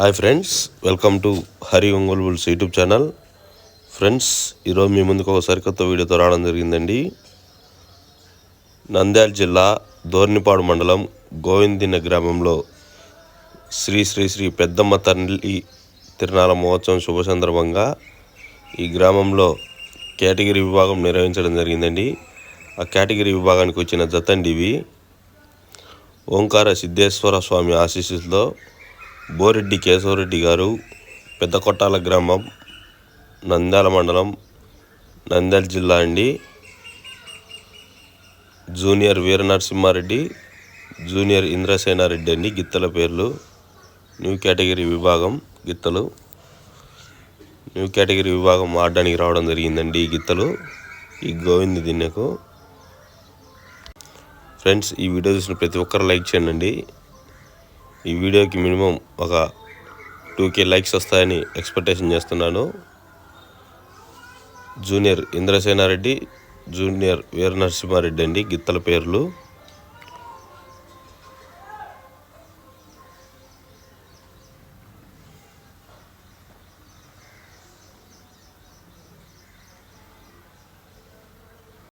Hi friends welcome to Hari Ongole bulls YouTube channel. Friends ఈరోజు మీ ముందుకు ఒక సరికొత్త వీడియోతో రావడం జరిగిందండి. నంద్యాల జిల్లా దోర్నిపాడు మండలం గోవిందిన గ్రామంలో శ్రీ శ్రీ శ్రీ పెద్దమ్మ తల్లి తిరునాళ మహోత్సవం శుభ సందర్భంగా ఈ గ్రామంలో కేటగిరీ విభాగం నిర్వహించడం జరిగిందండి. ఆ కేటగిరీ విభాగానికి వచ్చిన జతండివి ఓంకార సిద్ధేశ్వర స్వామి ఆశీస్సులతో బోరెడ్డి కేశవరెడ్డి గారు పెద్ద కొట్టాల గ్రామం నంద్యాల మండలం నంద్యాల జిల్లా అండి. జూనియర్ వీర నరసింహారెడ్డి జూనియర్ ఇంద్రసేనారెడ్డి అండి గిత్తల పేర్లు. న్యూ కేటగిరీ విభాగం గిత్తలు. న్యూ కేటగిరీ విభాగం ఆడడానికి రావడం జరిగిందండి ఈ గిత్తలు ఈ గోవింద్ దిన్నెకు. ఫ్రెండ్స్ ఈ వీడియో చూసిన ప్రతి ఒక్కరు లైక్ చేయండి. ఈ వీడియోకి మినిమం ఒక టూ కే లైక్స్ వస్తాయని ఎక్స్పెక్టేషన్ చేస్తున్నాను. జూనియర్ ఇంద్రసేనారెడ్డి జూనియర్ వీర నరసింహారెడ్డి అండి గిత్తల పేర్లు.